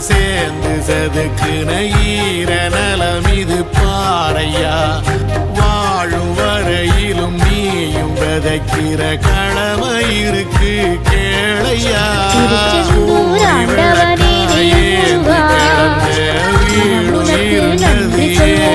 சேர்ந்து செதுக்குன ஈர நலம் இது பாறையா? வாழும் வரையிலும் நீயும் விதைக்கிற கடமை இருக்கு கேளையா? வீடு இருந்தது ஏ